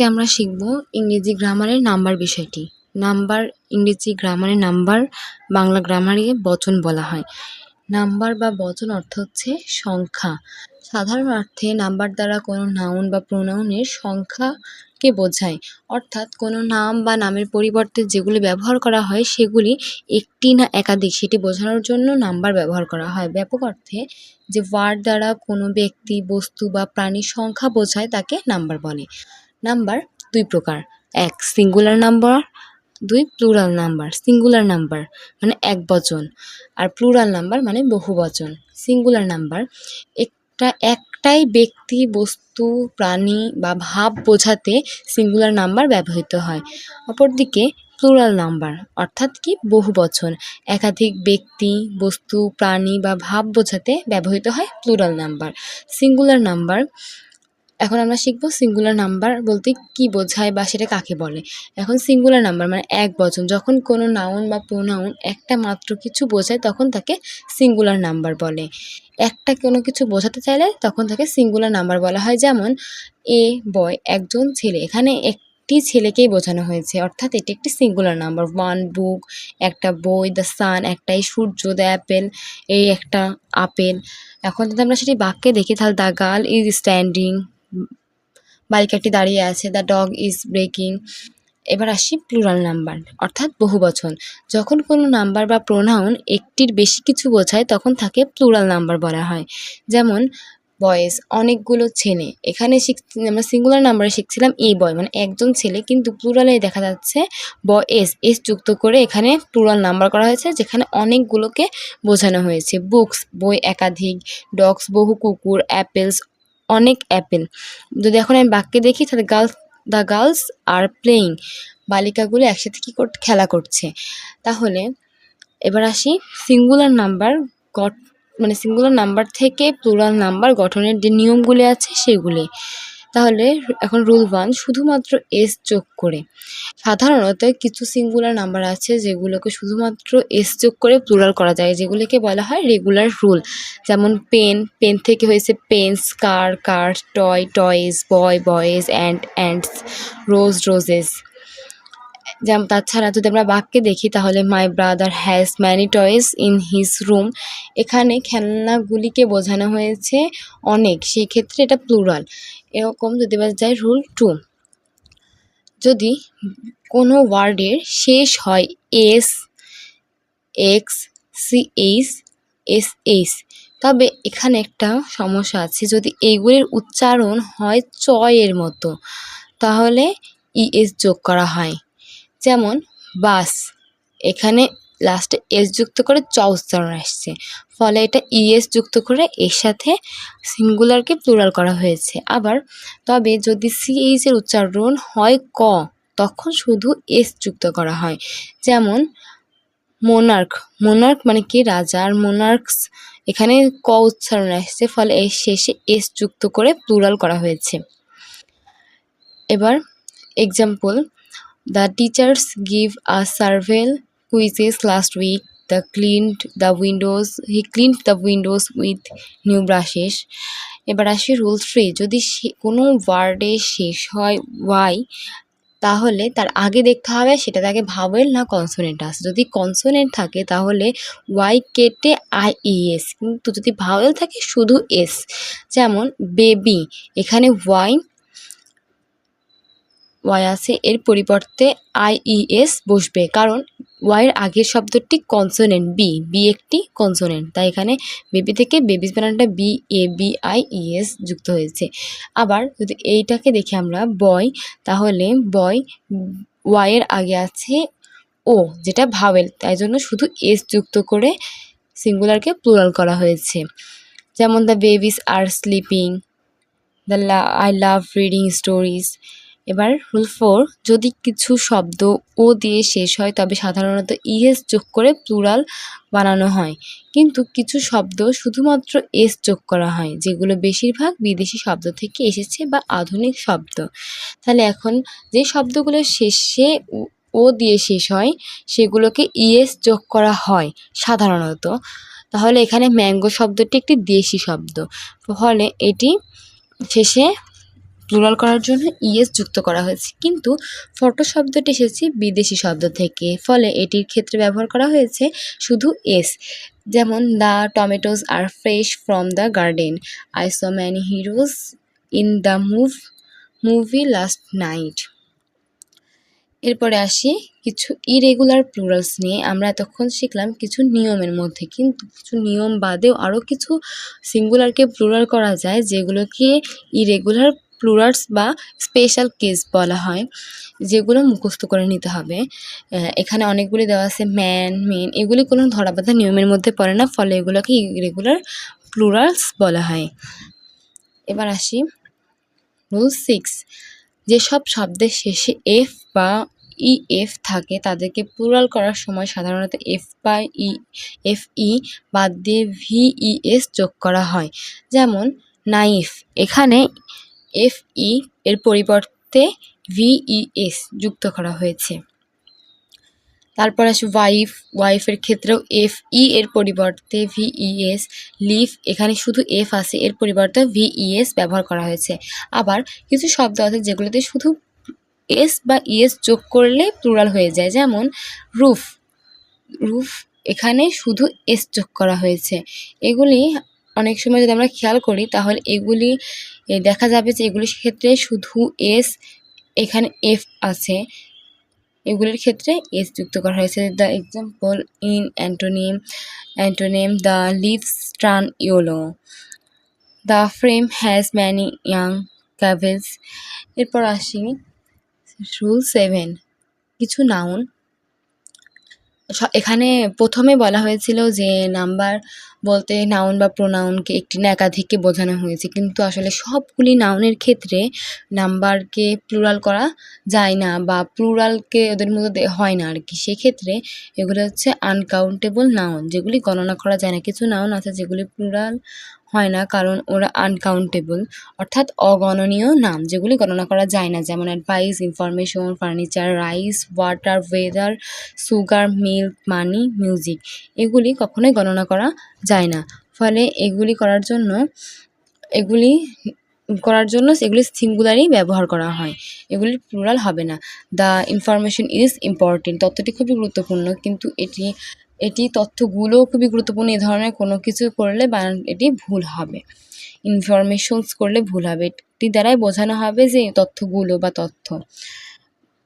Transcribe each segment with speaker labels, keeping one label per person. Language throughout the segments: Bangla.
Speaker 1: আজকে আমরা শিখব ইংরেজি গ্রামারের নাম্বার বিষয়টি। নাম্বার ইংরেজি গ্রামারে নাম্বার বাংলা গ্রামারে বচন বলা হয়। নাম্বার বা বচন অর্থ হচ্ছে সংখ্যা। সাধারণ অর্থে নাম্বার দ্বারা কোনো নাউন বা প্রোনাউনের সংখ্যাকে বোঝায়। অর্থাৎ কোনো নাম বা নামের পরিবর্তে যেগুলি ব্যবহার করা হয়, সেগুলি একটি না একাধিক, সেটি বোঝানোর জন্য নাম্বার ব্যবহার করা হয়। ব্যাপক অর্থে যে ওয়ার্ড দ্বারা কোনো ব্যক্তি, বস্তু বা প্রাণীর সংখ্যা বোঝায়, তাকে নাম্বার বলে। নাম্বার দুই প্রকার। এক সিঙ্গুলার নাম্বার দুই প্লুরাল নাম্বার সিঙ্গুলার নাম্বার মানে এক বচন। আর প্লুরাল নাম্বার মানে বহু বচন। সিঙ্গুলার নাম্বার একটা, একটাই ব্যক্তি, বস্তু, প্রাণী বা ভাব বোঝাতে সিঙ্গুলার নাম্বার ব্যবহৃত হয়। অপরদিকে প্লুরাল নাম্বার অর্থাৎ কি? বহু বচন। একাধিক ব্যক্তি, বস্তু, প্রাণী বা ভাব বোঝাতে ব্যবহৃত হয় প্লুরাল নাম্বার সিঙ্গুলার নাম্বার এখন আমরা শিখব সিঙ্গুলার নাম্বার বলতে কি বোঝায় বা সেটা কাকে বলে। এখন সিঙ্গুলার নাম্বার মানে এক বচন, যখন কোনো নাউন বা প্রোনাউন একটা মাত্র কিছু বোঝায় তখন তাকে সিঙ্গুলার নাম্বার বলে। একটা কোনো কিছু বোঝাতে চাইলে তখন তাকে সিঙ্গুলার নাম্বার বলা হয়। যেমন, এ, বয়, একজন ছেলে। এখানে এক একটি ছেলেকেই বোঝানো হয়েছে। অর্থাৎ এটি একটি সিঙ্গুলার নাম্বার ওয়ান বুক একটা বই দ্য সান একটাই সূর্য দ্য অ্যাপেল এই একটা আপেল। এখন যদি আমরা সেটি বাক্যে দেখি, তাহলে দ্য গার্ল ইজ স্ট্যান্ডিং বালিকাটি দাঁড়িয়ে আছে দ্য ডগ ইজ ব্রেকিং এবার আসি প্লুরাল নাম্বার অর্থাৎ বহুবচন যখন কোনো নাম্বার বা প্রোনাউন একটির বেশি কিছু বোঝায়, তখন তাকে প্লুরাল নাম্বার বলা হয়। যেমন বয়েস অনেকগুলো ছেলে। এখানে শিখ আমরা সিঙ্গুলার নাম্বারে শিখছিলাম এ বয় মানে একজন ছেলে, কিন্তু প্লুরালে দেখা যাচ্ছে বয়েস এস যুক্ত করে এখানে প্লুরাল নাম্বার করা হয়েছে, যেখানে অনেকগুলোকে বোঝানো হয়েছে। বুকস বই একাধিক। ডগস বহু কুকুর। অ্যাপেলস অনেক অ্যাপেল যদি এখন আমি বাক্যে দেখি, তাহলে girls the girls are playing বালিকাগুলো একসাথে কী খেলা করছে। তাহলে এবার আসি সিঙ্গুলার নাম্বার গঠ মানে সিঙ্গুলার নাম্বার থেকে প্লুরাল নাম্বার গঠনের যে নিয়মগুলি আছে, সেগুলি। তাহলে এখন রুল ওয়ান শুধুমাত্র এস যোগ করে। সাধারণত কিছু সিঙ্গুলার নাম্বার আছে যেগুলোকে শুধুমাত্র এস যোগ করে প্লুরাল করা যায়, যেগুলিকে বলা হয় রেগুলার রুল যেমন পেন পেন থেকে হয়েছে pens car car toy toys boy boys and ands rose roses যেমন তাছাড়া যদি আমরা বাক্যে দেখি, তাহলে my brother has many toys in his room এখানে খেলনাগুলিকে বোঝানো হয়েছে অনেক, সেই ক্ষেত্রে এটা প্লুরাল এরকম যদি বা যায় রুল টু যদি কোনো ওয়ার্ডের শেষ হয় S X C H S H তবে এখানে একটা সমস্যা আছে। যদি এইগুলির উচ্চারণ হয় চয়ের মতো, তাহলে ইএস যোগ করা হয়। যেমন বাস এখানে লাস্টে এস যুক্ত করে চ উচ্চারণ আসছে। ফলে এটা ইএস যুক্ত করে এর সাথে সিঙ্গুলারকে প্লুরাল করা হয়েছে। আবার তবে যদি সিএইচ এর উচ্চারণ হয় ক, তখন শুধু এস যুক্ত করা হয়। যেমন মোনার্ক মোনার্ক মানে কি? রাজা আর মোনার্কস এখানে ক উচ্চারণ আসছে, ফলে এর শেষে এস যুক্ত করে প্লুরাল করা হয়েছে। এবার example the teachers give a several quizzes last week the cleaned the windows he cleaned the windows with new brushes এবার আসি রুল থ্রি যদি সে, কোনো ওয়ার্ডে শেষ হয় ওয়াই তাহলে তার আগে দেখতে হবে সেটা তাকে ভাওয়েল না কনসোনেন্ট আছে। যদি কনসোনেন্ট থাকে তাহলে ওয়াই কেটে আই এস কিন্তু যদি ভাওয়েল থাকে শুধু এস যেমন বেবি এখানে ওয়াই ওয়াই আছে, এর পরিবর্তে আইইএস বসবে। কারণ ওয়াইয়ের আগের শব্দটি কনসোনেন্ট, বি বি একটি কনসোনেন্ট। তাই এখানে বেবি থেকে বেবিস বানানটা B, A, B, I E S যুক্ত হয়েছে। আবার যদি এইটাকে দেখি আমরা, বয়, তাহলে বয় ওয়াইয়ের আগে আছে ও, যেটা ভাওয়েল। তাই জন্য শুধু এস যুক্ত করে সিঙ্গুলারকে প্লুরাল করা হয়েছে। যেমন the babies are sleeping, the la, I love reading stories এবার রুল ফোর যদি কিছু শব্দ ও দিয়ে শেষ হয়, তবে সাধারণত ইএস যোগ করে প্লুরাল বানানো হয়। কিন্তু কিছু শব্দ শুধুমাত্র এস যোগ করা হয়, যেগুলো বেশিরভাগ বিদেশি শব্দ থেকে এসেছে বা আধুনিক শব্দ। তাহলে এখন যে শব্দগুলো শেষে ও দিয়ে শেষ হয়, সেগুলোকে ইএস যোগ করা হয় সাধারণত। তাহলে এখানে ম্যাঙ্গো শব্দটি একটি দেশি শব্দ। ফলে এটি শেষে প্লুরাল করার জন্য ইএস যুক্ত করা হয়েছে। কিন্তু ফটো শব্দটি এসেছে বিদেশি শব্দ থেকে, ফলে এটির ক্ষেত্রে ব্যবহার করা হয়েছে শুধু এস যেমন the tomatoes are fresh from the garden I saw many heroes in the move movie last night এরপরে আসি কিছু ইরেগুলার প্লুরালস নিয়ে। আমরা এতক্ষণ শিখলাম কিছু নিয়মের মধ্যে, কিন্তু কিছু নিয়ম বাদেও আরও কিছু সিঙ্গুলারকে প্লুরাল করা যায়, যেগুলোকে ইরেগুলার প্লুরালস বা স্পেশাল কেস বলা হয়, যেগুলো মুখস্থ করে নিতে হবে। এখানে অনেকগুলি দেওয়া আছে ম্যান মেন এগুলি কোনো ধরাবাঁধা নিয়মের মধ্যে পড়ে না, ফলে এগুলোকে ইরেগুলার প্লুরালস বলা হয়। এবার আসি। রুল সিক্স যেসব শব্দের শেষে এফ বা ই এফ থাকে, তাদেরকে প্লুরাল করার সময় সাধারণত এফ বা ই এফ ই বাদ দিয়ে ভি ই এস যোগ করা হয়। যেমন নাইফ এখানে এফ ই এর পরিবর্তে ভি ই এস যুক্ত করা হয়েছে। তারপর আসে ওয়াইফ, ওয়াইফের ক্ষেত্রেও এফ ই এর পরিবর্তে ভি ই এস, লিফ, এখানে শুধু এফ আছে, এর পরিবর্তে ভি ই ব্যবহার করা হয়েছে। আবার কিছু শব্দ আছে যেগুলোতে শুধু এস বা ইএস যোগ করলে প্লুরাল হয়ে যায়, যেমন রুফ। রুফ এখানে শুধু এস যোগ করা হয়েছে। এগুলি অনেক সময় যদি আমরা খেয়াল করি, তাহলে এগুলি দেখা যাবে যে এগুলির ক্ষেত্রে শুধু এস এখানে এফ আছে। এগুলির ক্ষেত্রে এস যুক্ত করা হয়েছে। The example in antonym antonym the leaves turn yellow the frame has many young calves এরপর আসি রুল সেভেন কিছু নাউন এখানে প্রথমে বলা হয়েছিল যে নাম্বার বলতে নাউন বা প্রোনাউনকে একটি না একাধিককে বোঝানো হয়েছে। কিন্তু আসলে সবগুলি নাউনের ক্ষেত্রে নাম্বারকে প্লুরাল করা যায় না বা প্লুরালকে ওদের মধ্যে হয় না আর কি সেক্ষেত্রে এগুলো হচ্ছে আনকাউন্টেবল নাউন যেগুলি গণনা করা যায় না। কিছু নাউন আছে যেগুলি প্লুরাল হয় না, কারণ ওরা আনকাউন্টেবল অর্থাৎ অগণনীয় নাম যেগুলি গণনা করা যায় না। যেমন advice information furniture rice water weather sugar milk money music এগুলি কখনোই গণনা করা যায় না। ফলে এগুলি করার জন্য, এগুলি করার জন্য এগুলি সিঙ্গুলারই ব্যবহার করা হয়। এগুলি প্লুরাল হবে না। দ্য ইনফরমেশন ইজ ইম্পর্টেন্ট তথ্যটি খুবই গুরুত্বপূর্ণ, কিন্তু এটি এটি তথ্যগুলো খুবই গুরুত্বপূর্ণ। এই ধরনের কোনো কিছু করলে বা এটি ভুল হবে। ইনফরমেশনস করলে ভুল হবে। এটি দ্বারাই বোঝানো হবে যে তথ্যগুলো বা তথ্য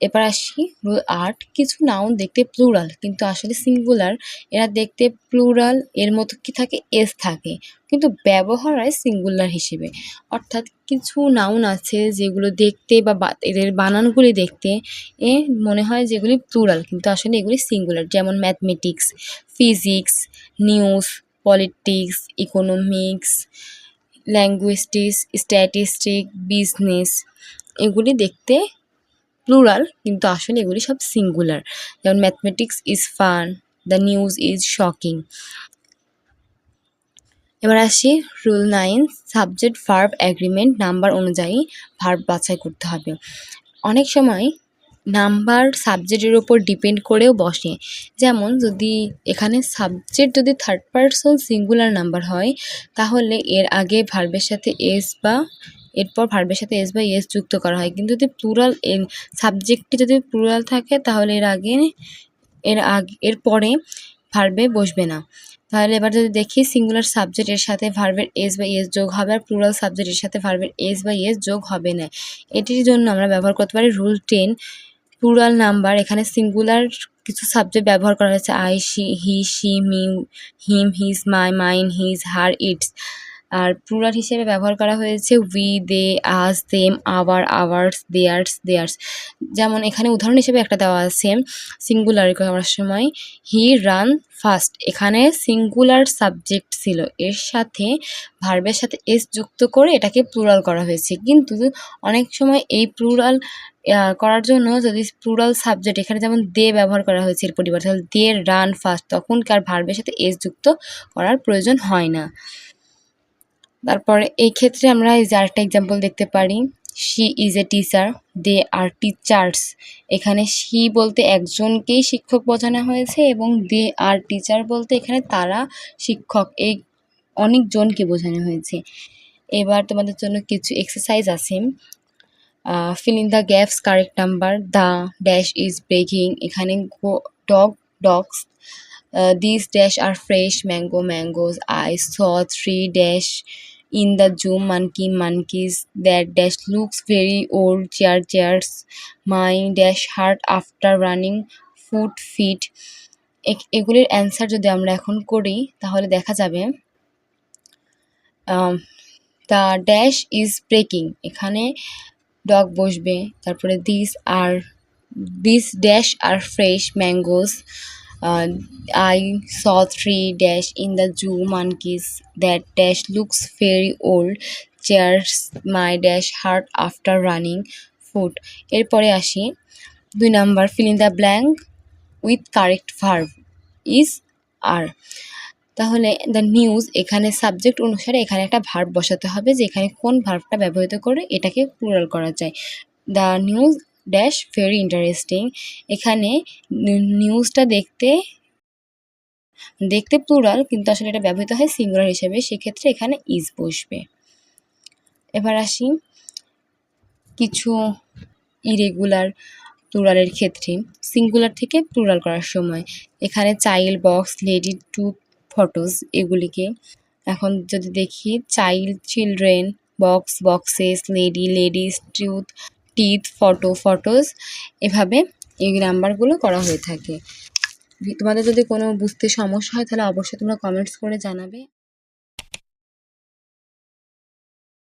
Speaker 1: এবার আসি রুল আট, কিছু নাউন দেখতে প্লুরাল কিন্তু আসলে সিঙ্গুলার এরা দেখতে প্লুরাল এর মতো কি থাকে? এস থাকে, কিন্তু ব্যবহার হয় সিঙ্গুলার হিসেবে। অর্থাৎ কিছু নাউন আছে যেগুলো দেখতে বা এদের বানানগুলি দেখতে, এ মনে হয় যেগুলি প্লুরাল কিন্তু আসলে এগুলি সিঙ্গুলার যেমন mathematics physics news politics economics linguistics statistic business এগুলি দেখতে প্লুরাল কিন্তু আসলে এগুলি সব সিঙ্গুলার যেমন mathematics is fun the news is shocking এবার আসি rule nine subject verb agreement number অনুযায়ী ভার্ব বাছাই করতে হবে। অনেক সময় নাম্বার সাবজেক্টের ওপর ডিপেন্ড করেও বসে। যেমন যদি এখানে সাবজেক্ট যদি থার্ড পারসন সিঙ্গুলার নাম্বার হয়, তাহলে এর আগে ভার্বের সাথে এস বা এরপর ভার্বের সাথে এস বা এস যুক্ত করা হয়। কিন্তু যদি প্লুরাল সাবজেক্টটি যদি প্লুরাল থাকে, তাহলে এর আগে এর আগে, এর পরে ভার্বে বসবে না। তাহলে এবার যদি দেখি সিঙ্গুলার সাবজেক্ট এর সাথে ভার্বের এস বা এস যোগ হবে আর প্লুরাল সাবজেক্ট এর সাথে ভার্বের এস বা এস যোগ হবে না। এটির জন্য আমরা ব্যবহার করতে পারি রুল টেন প্লুরাল নাম্বার এখানে সিঙ্গুলার কিছু সাবজেক্ট ব্যবহার করা হয়েছে I she he she me him his my mine his her its R plural হিসেবে ব্যবহার করা হয়েছে we they us them our ours theirs theirs যেমন এখানে উদাহরণ হিসেবে একটা দেওয়া আছে সিঙ্গুলার করার সময় হি রান ফার্স্ট এখানে সিঙ্গুলার সাবজেক্ট ছিল। এর সাথে ভার্বের সাথে এস যুক্ত করে এটাকে প্লুরাল করা হয়েছে। কিন্তু অনেক সময় এই প্লুরাল করার জন্য যদি প্লুরাল সাবজেক্ট এখানে যেমন দে ব্যবহার করা হয়েছে এর পরিবর্তে দে রান ফার্স্ট তখনকার ভার্বের সাথে এস যুক্ত করার প্রয়োজন হয় না। তারপরে এই ক্ষেত্রে আমরা এই যে আরেকটা এক্সাম্পল দেখতে পারি she is a teacher they are teachers এখানে শি বলতে একজনকেই শিক্ষক বোঝানো হয়েছে এবং দে আর টিচার বলতে এখানে তারা শিক্ষক, এই অনেকজনকে বোঝানো হয়েছে। এবার তোমাদের জন্য কিছু এক্সারসাইজ আছে। Fill in the gaps correct number the dash is breaking এখানে go dog dogs this dash are fresh mango mangoes I saw three dash in the zoo monkey monkeys that dash looks very old chair chairs my dash hurt after running foot feet এগুলির অ্যান্সার যদি আমরা এখন করি, তাহলে দেখা যাবে দ্য ড্যাশ ইজ ব্রেকিং এখানে ডগ বসবে, তারপরে this R this dash are fresh mangoes I saw three dash in the zoo monkeys that dash looks very old chairs my dash hurt after running food এরপরে আসি। দুই number fill in the blank with correct verb is are তাহলে দ্য নিউজ এখানে সাবজেক্ট অনুসারে এখানে একটা ভার্ব বসাতে হবে যে এখানে কোন ভার্বটা ব্যবহৃত করে এটাকে প্লুরাল করা যায়। The news dash very interesting এখানে নিউজটা দেখতে দেখতে প্লুরাল কিন্তু আসলে এটা ব্যবহৃত হয় সিঙ্গুলার হিসেবে, সেক্ষেত্রে এখানে ইজ বসবে। এবার আসি কিছু ইরেগুলার প্লুরালের ক্ষেত্রে। সিঙ্গুলার থেকে প্লুরাল করার সময়, এখানে child box lady two photos এগুলিকে এখন যদি দেখি child children box boxes lady ladies truth teeth photo photos এভাবে এই নাম্বারগুলো করা হয়ে থাকে। তোমাদের যদি কোনো বুঝতে সমস্যা হয়, তাহলে অবশ্যই তোমরা কমেন্টস করে জানাবে।